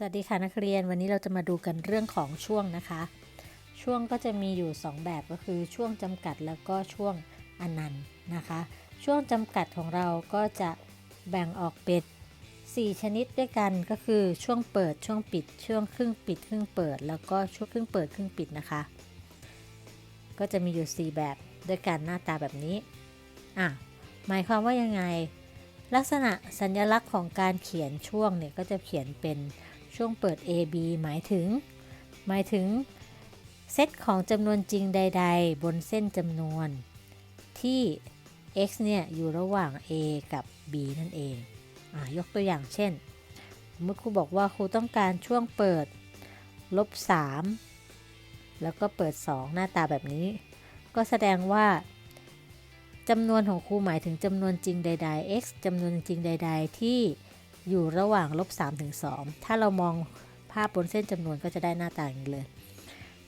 สวัสดีค่ะนักเรียนวันนี้เราจะมาดูกันเรื่องของช่วงนะคะ ช่วงก็จะมีอยู่ 2 แบบก็คือช่วงจำกัดแล้วก็ช่วงอนันต์นะคะ ช่วงจำกัดของเราก็จะแบ่งออกเป็น4ชนิดด้วยกันก็คือช่วงเปิดช่วงปิด ช่วงครึ่งปิด ครึ่งเปิด แล้วก็ช่วงครึ่งเปิดครึ่งปิดนะคะ ก็จะมีอยู่ 4 แบบด้วยกันหน้าตาแบบนี้อะหมายความว่ายังไง ลักษณะสัญลักษณ์ของการเขียนช่วงเนี่ยก็จะเขียนเป็น ช่วงเปิด A B หมายถึง หมายถึง เซตของจำนวนจริงใด ๆ บนเส้นจำนวน ที่ x เนี่ยอยู่ระหว่าง a กับ b นั่นเองอยกตัวอย่างเช่นสมมติครูบอกว่าครูต้องการช่วงเปิดลบ 3 แล้วก็เปิด 2 หน้าตาแบบนี้ ก็แสดงว่าจำนวนของครูหมายถึงจำนวนจริงใด ๆ x จำนวนจริงใด ๆ ที่ อยู่ระหว่างลบ3ถึง2ถ้าเรามองภาพบนเส้นจำนวนก็จะได้หน้าตาอย่างนี้เลย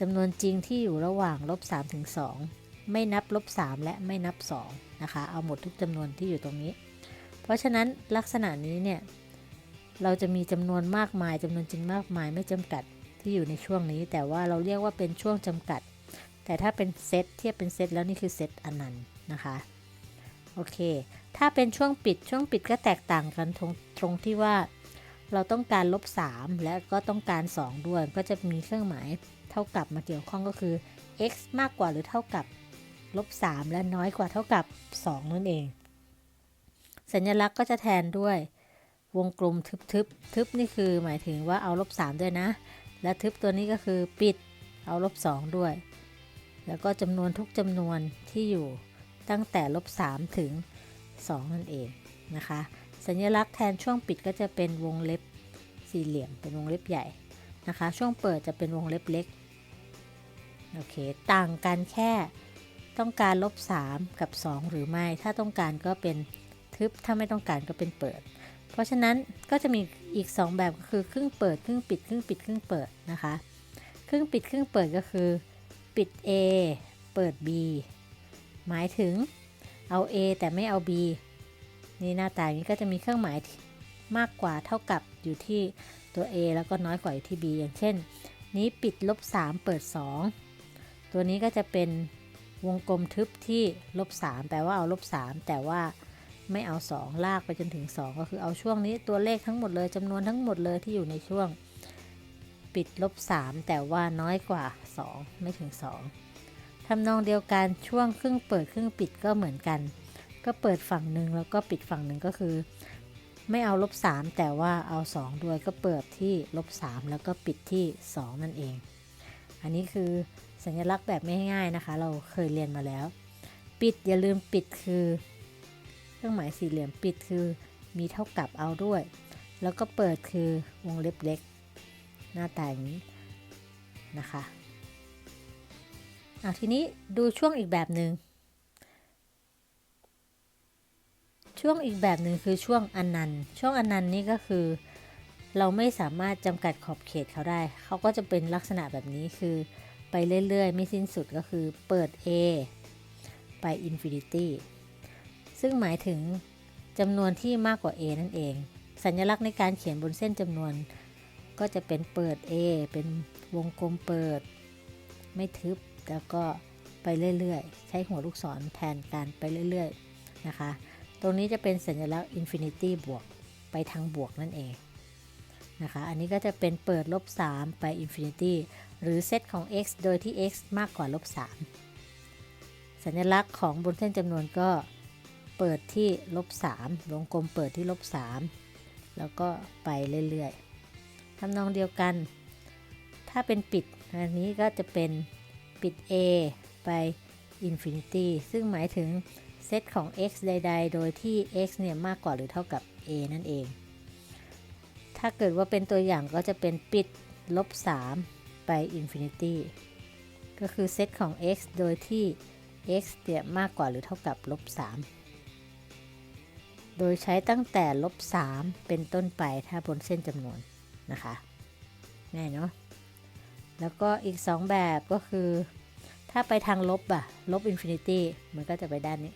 จำนวนจริงที่อยู่ระหว่างลบ3ถึง2ไม่นับลบ3และไม่นับ2นะคะ เอาหมดทุกจำนวนที่อยู่ตรงนี้ เพราะฉะนั้นลักษณะนี้เนี่ย เราจะมีจำนวนมากมายจำนวนจริงมากมายไม่จำกัดที่อยู่ในช่วงนี้ แต่ว่าเราเรียกว่าเป็นช่วงจำกัด แต่ถ้าเป็นเซตเทียบเป็นเซตแล้วนี่คือเซตอนันต์นะคะ โอเค ถ้าเป็นช่วงปิดช่วงปิดก็แตกต่างกันตรงตรงที่ว่า เราต้องการลบ 3 และก็ต้องการ 2 ด้วย ก็จะมีเครื่องหมายเท่ากับมาเกี่ยวข้องก็คือ x มากกว่าหรือเท่ากับลบ 3 และน้อยกว่าเท่ากับ 2 นั่นเอง สัญลักษณ์ก็จะแทนด้วยวงกลมทึบทึบทึบนี่คือหมายถึงว่าเอาลบ 3 ด้วยนะ และทึบตัวนี้ก็คือปิดเอาลบ 2 ด้วย แล้วก็จำนวนทุกจำนวนที่อยู่ตั้งแต่ลบ 3 ถึง 2 นั่นเองนะคะ สัญลักษณ์แทนช่วงปิดก็จะเป็นวงเล็บสี่เหลี่ยมเป็นวงเล็บใหญ่นะคะ ช่วงเปิดจะเป็นวงเล็บเล็กโอเคต่างกันแค่ต้องการลบ 3 กับ 2 หรือไม่ ถ้าต้องการก็เป็นทึบ ถ้าไม่ต้องการก็เป็นเปิด เพราะฉะนั้นก็จะมีอีก 2 แบบก็คือครึ่งเปิดครึ่งปิดครึ่งปิดครึ่งเปิดนะคะ ครึ่งปิดครึ่งเปิดก็คือ ปิด A เปิด B หมายถึง เอา A แต่ไม่เอา B นี่หน้าตาอย่างนี้ก็จะมีเครื่องหมายมากกว่าเท่ากับอยู่ที่ตัว A แล้วก็น้อยกว่าอยู่ที่ B อย่างเช่น นี้ปิดลบ 3 เปิด 2 ตัวนี้ก็จะเป็นวงกลมทึบที่ลบ 3 แปลว่าเอาลบ 3 แต่ว่าไม่เอา 2 ลากไปจนถึง 2 ก็คือเอาช่วงนี้ตัวเลขทั้งหมดเลยจำนวนทั้งหมดเลยที่อยู่ในช่วง ปิดลบ 3 แต่ว่าน้อยกว่า 2 ไม่ถึง 2 ทำนองเดียวกันช่วงครึ่งเปิดครึ่งปิดก็เหมือนกัน ก็เปิดฝั่งหนึ่งแล้วก็ปิดฝั่งหนึ่งก็คือ ไม่เอาลบ3แต่ว่าเอา 2 ด้วยก็เปิดที่ลบ3แล้วก็ปิดที่ 2 นั่นเอง อันนี้คือสัญลักษณ์แบบไม่ง่ายนะคะ เราเคยเรียนมาแล้ว ปิดอย่าลืมปิดคือเครื่องหมายสี่เหลี่ยมปิดคือมีเท่ากับเอาด้วย แล้วก็เปิดคือวงเล็บเล็ก หน้าตาอย่างนี้นะคะ อาทีนี้ดูช่วงอีกแบบหนึง่งช่วงอีกแบบหนึ่งคือช่วงอนันต์ ช่วงอนันต์นี่ก็คือ เราไม่สามารถจำกัดขอบเขตเขาได้ เขาก็จะเป็นลักษณะแบบนี้คือไปเรื่อยๆ ไม่สิ้นสุดก็คือเปิด A ไป Infinity ซึ่งหมายถึงจำนวนที่มากกว่า A นั่นเอง สัญลักษณ์ในการเขียนบนเส้นจำนวน ก็จะเป็นเปิด A เป็นวงกลมเปิด ไม่ทึบ แล้วก็ไปเรื่อยๆ ใช้หัวลูกศรแทนการไปเรื่อยๆนะคะ ตรงนี้จะเป็นสัญลักษณ์ infinity บวกไปทางบวกนั่นเองนะคะ อันนี้ก็จะเป็นเปิดลบ 3 ไป infinity หรือเซตของ x โดยที่ x มากกว่าลบ 3 สัญลักษณ์ของบนเส้นจำนวนก็เปิดที่ลบ 3 วงกลมเปิดที่ลบ 3 แล้วก็ไปเรื่อยๆทำนองเดียวกัน ถ้าเป็นปิด อันนี้ก็จะเป็น ปิด a ไป infinity ซึ่งหมายถึงเซตของ x ใด ๆ โดยที่ x เนี่ยมากกว่าหรือเท่ากับ a นั่นเอง ถ้าเกิดว่าเป็นตัวอย่างก็จะเป็นปิดลบ 3 ไป infinity ก็คือเซตของ x โดยที่ x เนี่ยมากกว่าหรือเท่ากับลบ 3 โดยใช้ตั้งแต่ลบ 3 เป็นต้นไปถ้าบนเส้นจำนวนนะคะ ง่ายเนาะ แล้วก็อีก 2 แบบก็คือ ถ้าไปทางลบอะลบอินฟินิตี้มันก็จะไปด้านนี้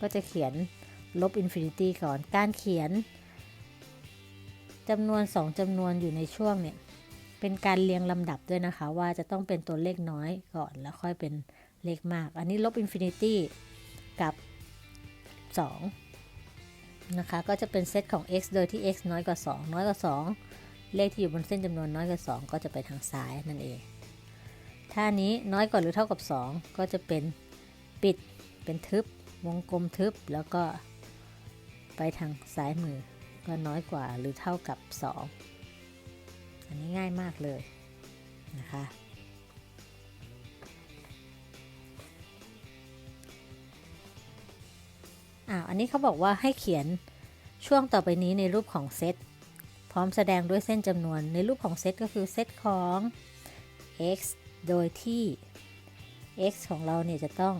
ก็จะเขียนลบอินฟินิตี้ก่อน การเขียนจำนวน 2จำนวนอยู่ในช่วงเนี่ย เป็นการเรียงลำดับด้วยนะคะ ว่าจะต้องเป็นตัวเลขน้อยก่อนแล้วค่อยเป็นเลขมาก อันนี้ลบอินฟินิตี้กับ 2 นะคะ ก็จะเป็นเซตของ x โดยที่ x น้อยกว่า 2 น้อยกว่า 2 เลขที่อยู่บนเส้นจำนวนน้อยกว่า 2 ก็จะไปทางซ้ายนั่นเอง ถ้านี้น้อยกว่าหรือเท่ากับ 2 ก็จะเป็นปิดเป็นทึบ วงกลมทึบแล้วก็ไปทางซ้ายมือ ก็น้อยกว่าหรือเท่ากับ 2 อันนี้ง่ายมากเลยนะคะอ่าอันนี้เขาบอกว่าให้เขียนช่วงต่อไปนี้ในรูปของเซต ร้อมแสดงด้วยเส้นจำนวนในรูปของเซตก็คือเซตของ x โดยที่ x ของเราเนี่ยจะต้อง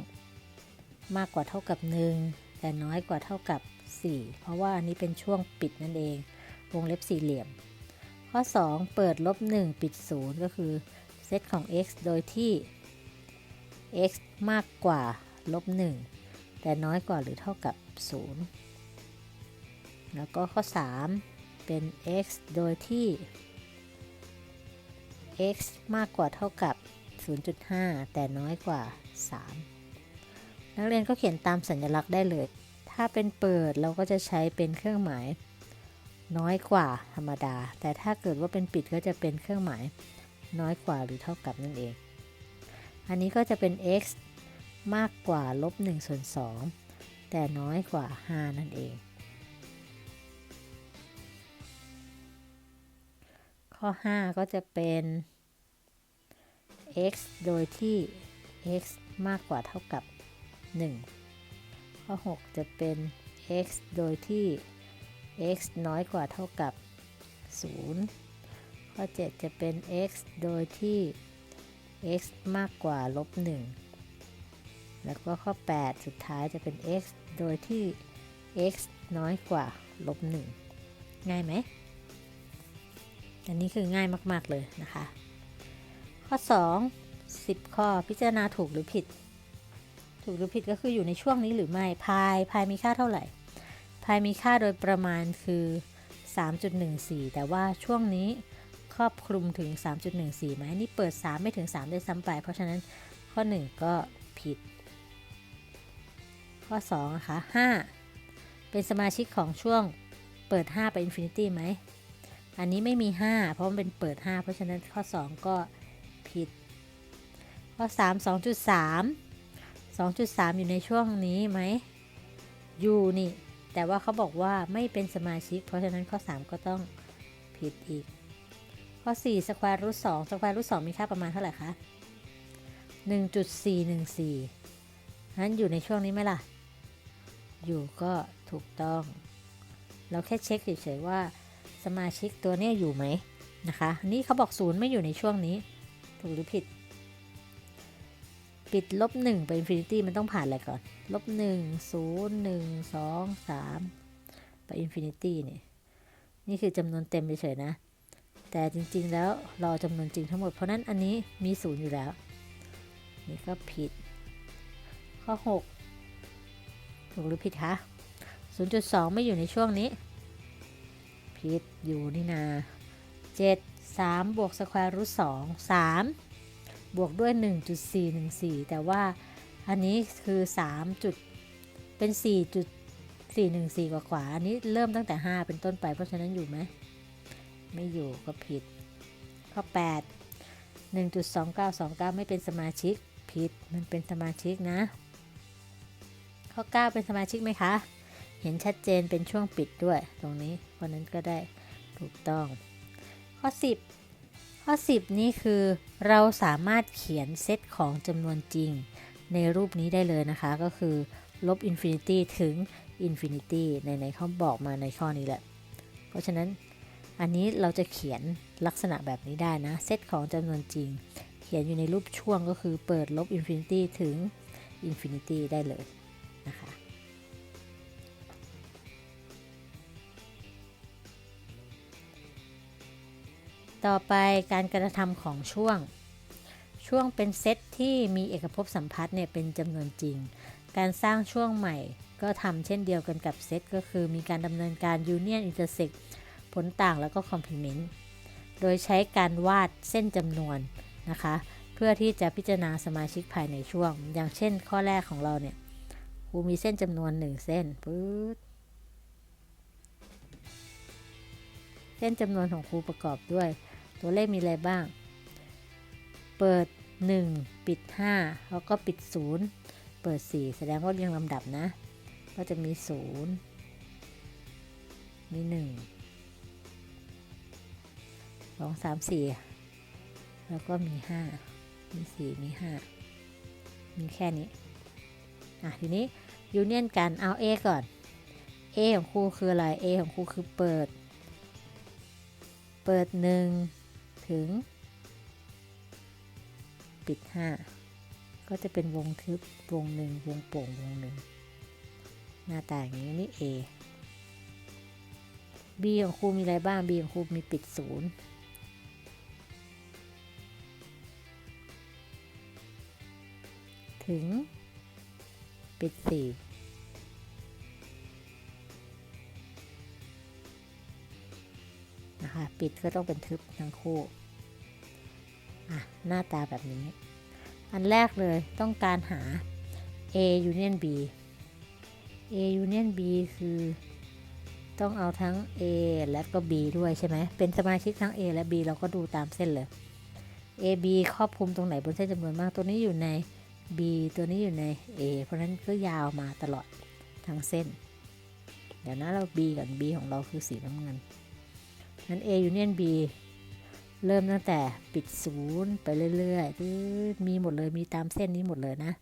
มากกว่าเท่ากับ 1 แต่น้อยกว่าเท่ากับ 4 เพราะว่าอันนี้เป็นช่วงปิดนั่นเอง วงเล็บสี่เหลี่ยม ข้อ 2 เปิดลบ 1 ปิด 0 ก็คือเซตของ x โดยที่ x มากกว่าลบ 1 แต่น้อยกว่าหรือเท่ากับ 0 แล้วก็ข้อ 3 เป็น x โดยที่ x มากกว่าเท่ากับ 0.5 แต่น้อยกว่า 3 นักเรียนก็เขียนตามสัญลักษณ์ได้เลย ถ้าเป็นเปิดเราก็จะใช้เป็นเครื่องหมาย น้อยกว่าธรรมดา แต่ถ้าเกิดว่าเป็นปิดก็จะเป็นเครื่องหมาย น้อยกว่าหรือเท่ากับนั่นเอง อันนี้ก็จะเป็น x มากกว่าลบ1ส่วน2แต่น้อยกว่า 5 นั่นเอง ข้อ 5 ก็จะเป็น x โดยที่ x มากกว่าเท่ากับ 1 ข้อ 6 จะเป็น x โดยที่ x น้อยกว่าเท่ากับ 0 ข้อ 7 จะเป็น x โดยที่ x มากกว่าลบ 1 แล้วก็ข้อ 8 สุดท้ายจะเป็น x โดยที่ x น้อยกว่าลบ 1 ง่ายไหม อันนี้คือง่ายมาก ๆ เลยนะคะ ข้อ 2 10 ข้อพิจารณาถูกหรือผิด ถูกหรือผิดก็คืออยู่ในช่วงนี้หรือไม่พายพายมีค่าเท่าไหร่พายมีค่าโดยประมาณคือ 3.14 แต่ว่าช่วงนี้ครอบคลุมถึง 3.14ไหมนี่เปิด 3 ไม่ถึง 3 ได้ซ้ำไป เพราะฉะนั้นข้อ 1 ก็ผิด ข้อ2นะคะ5เป็นสมาชิกของช่วงเปิด 5 ไปอินฟินิตี้ไหม อันนี้ไม่มี 5 เพราะมันเป็นเปิด 5 เพราะฉะนั้นข้อ 2 ก็ผิด ข้อ 3 2.3 2.3 อยู่ในช่วงนี้ไหมอยู่นี่ แต่ว่าเขาบอกว่าไม่เป็นสมาชิก เพราะฉะนั้นข้อ 3 ก็ต้องผิดอีก ข้อ 4 สแควร์รูท2สแควร์รูท2มีค่าประมาณเท่าไหร่คะ 1.414นั้นอยู่ในช่วงนี้ไหมล่ะ อยู่ก็ถูกต้อง เราแค่เช็คเฉยๆว่า สมาชิกตัวนี้อยู่ไหมนะคะนนี่เขาบอกศูนย์ไม่อยู่ในช่วงนี้ ถูกหรือผิด ปิดลบหนึ่งไปอินฟินิตี้มันต้องผ่านอะไรก่อนลบหนึ่งศูนย์หนึ่งสองสามไปอินฟินิตี้เนี่ยนี่คือจำนวนเต็มเฉยๆนะ แต่จริงๆแล้วรอจำนวนจริงทั้งหมดเพราะนั้นอันนี้มีศูนย์อยู่แล้ว นี่ก็ผิด ข้อ 6 ถูกหรือผิดคะ0.2 ไม่อยู่ในช่วงนี้ ผิดอยู่นี่นา7 3บวกสแควร์รูท2 3บวกด้วย 1.414 แต่ว่าอันนี้คือ 3 จุดเป็น 4.414 กว่ากว่า อันนี้เริ่มตั้งแต่ 5 เป็นต้นไป เพราะฉะนั้นอยู่ไหม ไม่อยู่ก็ผิด ข้อ 8 1.2929 ไม่เป็นสมาชิกผิด มันเป็นสมาชิกนะ ข้อ 9 เป็นสมาชิกไหมคะ เห็นชัดเจนเป็นช่วงปิดด้วยตรงนี้เพราะนั้นก็ได้ถูกต้อง ข้อ 10 ข้อ 10 นี่คือ เราสามารถเขียนเซตของจำนวนจริง ในรูปนี้ได้เลยนะคะก็คือ ลบอินฟินิตี้ถึงอินฟินิตี้ในๆเขาบอกมาในข้อนี้แหละ เพราะฉะนั้นอันนี้เราจะเขียนลักษณะแบบนี้ได้นะ เซตของจำนวนจริง เขียนอยู่ในรูปช่วงก็คือเปิดลบอินฟินิตี้ถึงอินฟินิตี้ได้เลยนะคะ ต่อไปการกระทำของช่วง ช่วงเป็นเซตที่มีเอกภพสัมพัทธ์เนี่ยเป็นจำนวนจริง การสร้างช่วงใหม่ก็ทำเช่นเดียวกันกับเซตก็คือมีการดำเนินการ union intersect ผลต่างแล้วก็ complement โดยใช้การวาดเส้นจำนวนนะคะ เพื่อที่จะพิจารณาสมาชิกภายในช่วง อย่างเช่นข้อแรกของเราเนี่ยครูมีเส้นจำนวน 1 เส้นปื๊ดเส้นจำนวนของครูประกอบด้วย ตัวเลขมีอะไรบ้าง เปิด 1 ปิด 5 แล้วก็ปิด 0 เปิด 4 แสดงว่าเรียงลำดับนะ ก็จะมี 0 มี 1 2 3 4 แล้วก็มี 5 มี 4 มี 5 มีแค่นี้ อะ ทีนี้ยูเนียนกันเอา A ก่อน A ของครูคืออะไร A ของครูคือเปิด เปิด 1 ถึง ปิด 5 ก็จะเป็นวงทึบวงหนึ่งวงโป่งวงหนึ่งหน้าตาอย่างนี้นี่ A B ของครูมีอะไรบ้าง B ของครูมีปิดศูนย์ถึง ปิดสี่ นะคะปิดก็ต้องเป็นทึบทั้งคู่อะหน้าตาแบบนี้ อันแรกเลยต้องการหา A union B A union B คือต้องเอาทั้ง A และก็ B ด้วยใช่ไหม เป็นสมาชิกทั้ง A และ B เราก็ดูตามเส้นเลย A B ครอบคลุมตรงไหนบนเส้นจำนวนมาก ตัวนี้อยู่ใน B ตัวนี้อยู่ใน A เพราะฉะนั้นก็ยาวมาตลอดทั้งเส้น เดี๋ยวนะเรา B ก่อน B ของเราคือสีน้ำเงิน นั้น A union B เริ่มตั้งแต่ปิดศูนย์ไปเรื่อยๆมีหมดเลยมีตามเส้นนี้หมดเลยนะ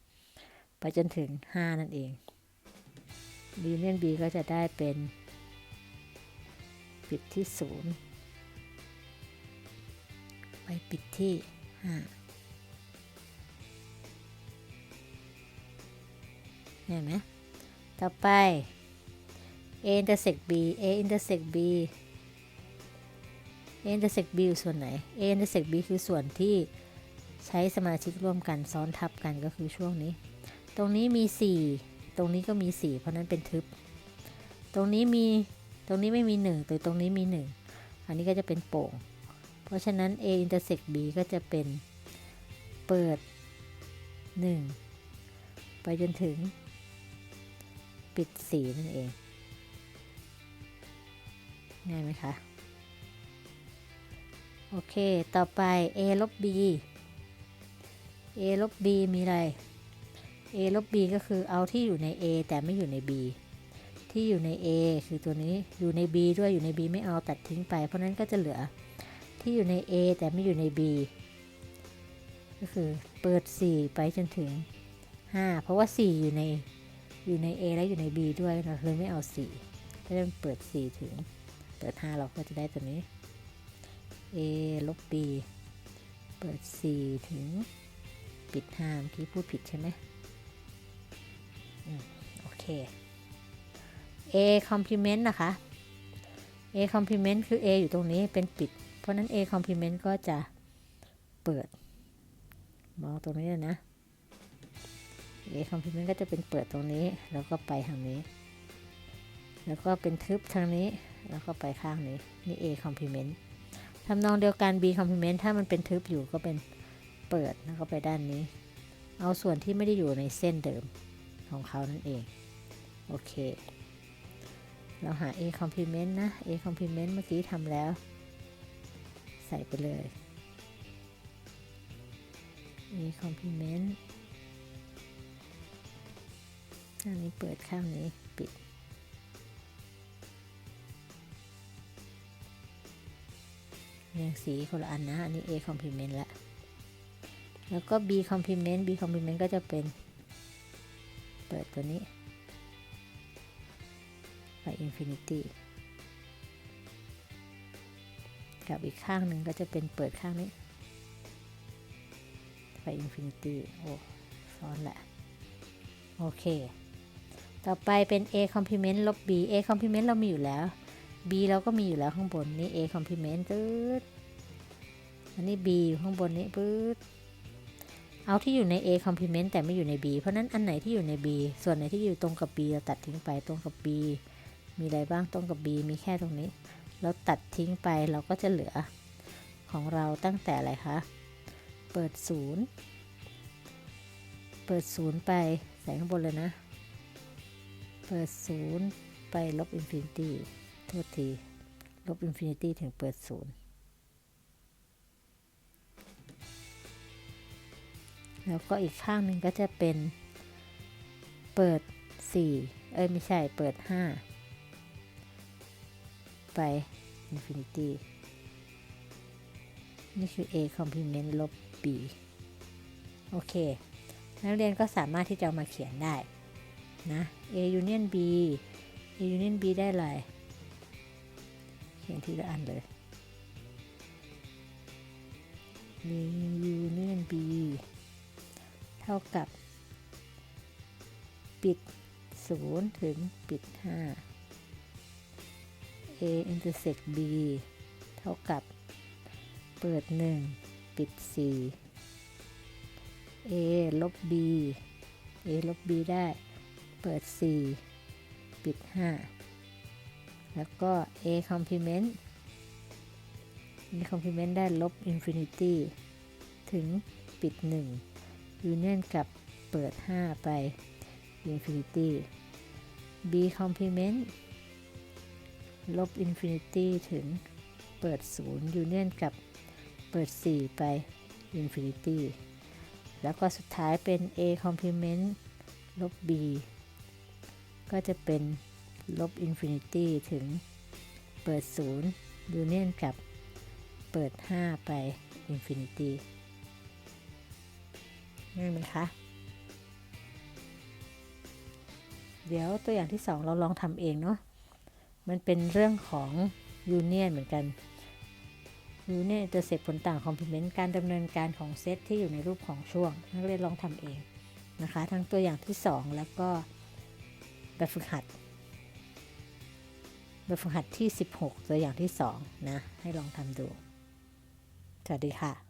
ไปจนถึง 5 นั่นเอง B union B ก็จะได้เป็น ปิดที่ศูนย์ไปปิดที่ 5 เห็นไหมต่อไป A intersect B A intersect B A intersect B อยู่ส่วนไหน A intersect B คือส่วนที่ใช้สมาชิกร่วมกันซ้อนทับกันก็คือช่วงนี้ ตรงนี้มี 4 ตรงนี้ก็มี 4 เพราะนั้นเป็นทึบ ตรงนี้มีตรงนี้ไม่มี1แต่ตรงนี้มี 1 อันนี้ก็จะเป็นโป่ง เพราะฉะนั้น A intersect B ก็จะเป็นเปิด 1 ไปจนถึง ปิด 4 นั่นเอง ง่ายไหมคะ โอเค ต่อไป a ลบ b a ลบ b มีอะไร a ลบ b ก็คือเอาที่อยู่ใน a แต่ไม่อยู่ใน b ที่อยู่ใน a คือตัวนี้ อยู่ใน b ด้วย อยู่ใน b ไม่เอาตัดทิ้งไป เพราะนั้นก็จะเหลือที่อยู่ใน a แต่ไม่อยู่ใน b ก็คือเปิด 4 ไปจนถึง 5 เพราะว่า 4 อยู่ใน อยู่ใน a และอยู่ใน b ด้วยเราเลยไม่เอา 4 ก็จะเปิด 4 ถึง เปิด 5 เราก็จะได้ตัวนี้ a ลบ b เปิด 4 ถึงปิด5เมื่อกี้พูดผิดใช่ไหมอืมโอเค a complement นะคะ a complement คือ a อยู่ตรงนี้เป็นปิด เพราะนั้น a complement ก็จะเปิด มองตรงนี้เลยนะ a complement ก็จะเป็นเปิดตรงนี้ แล้วก็ไปทางนี้ แล้วก็เป็นทึบทางนี้ แล้วก็ไปข้างนี้ นี่ a complement ทำนองเดียวกัน b complement ถ้ามันเป็นทึบอยู่ก็เป็นเปิดแล้วก็ไปด้านนี้ เอาส่วนที่ไม่ได้อยู่ในเส้นเดิมของเขานั่นเอง โอเค เราหา a complement นะ a complement เมื่อกี้ทำแล้ว ใส่ไปเลย a complement ข้างนี้เปิดข้างนี้ปิด เรียงสีคนละอันนะ อันนี้ A complement ละ แล้วก็ B complement B complement ก็จะเป็น เปิดตัวนี้ ไป infinity กับอีกข้างหนึ่งก็จะเป็นเปิดข้างนี้ ไป infinity โอ้ซ้อนแหละ โอเค ต่อไปเป็น A complement ลบ B A complement เรามีอยู่แล้ว B เราก็มีอยู่แล้วข้างบนนี่ A complement ตืดอันนี้ B อยู่ข้างบนนี้ปื๊ดเอาที่อยู่ใน A complement แต่ไม่อยู่ใน B เพราะนั้นอันไหนที่อยู่ใน B ส่วนไหนที่อยู่ตรงกับ B เราตัดทิ้งไปตรงกับ B มีอะไรบ้างตรงกับ B มีแค่ตรงนี้ เราตัดทิ้งไปเราก็จะเหลือของเราตั้งแต่อะไรคะ เปิดศูนย์เปิดศูนย์ไปใส่ข้างบนเลยนะ เปิดศูนย์ไปลบอินฟินิตี้ ทษที ลบอินฟินิตี้ถึงเปิดศูนย์แล้วก็อีกข้างหนึ่งก็จะเป็น เปิด 4 เอ้ย ไม่ใช่เปิด 5 ไป infinity นี่คือ a complement ลบ b โอเค นักเรียนก็สามารถที่จะมาเขียนได้ นะ a union b a union b ได้อะไร เขียนทีละอันเลย a union b เท่ากับ ปิด 0 ถึงปิด 5 a intersect b เท่ากับ เปิด 1 ปิด 4 a ลบ b a ลบ b ได้ เปิด 4 ปิด 5 แล้วก็ a complement a complement ได้ลบ infinity ถึงปิด 1 union กับเปิด 5 ไป infinity b complement ลบ infinity ถึงเปิด 0 union กับเปิด 4 ไป infinity แล้วก็สุดท้ายเป็น a complement ลบ b ก็จะเป็น ลบ infinity ถึงเปิด0 union กับเปิด 5 ไป infinity ง่ายไหมคะ เดี๋ยวตัวอย่างที่ 2 เราลองทำเองเนาะ มันเป็นเรื่องของยูเนียนเหมือนกันยูเนียนจะเสร็จผลต่างคอมพลีเมนต์การดำเนินการของเซตที่อยู่ในรูปของช่วง นักเรียนลองทำเองนะคะ ทั้งตัวอย่างที่ 2 แล้วก็แบบฝึกหัด แบบฝึกหัดที่ 16 ตัวอย่างที่ 2 นะ ให้ลองทำดู สวัสดีค่ะ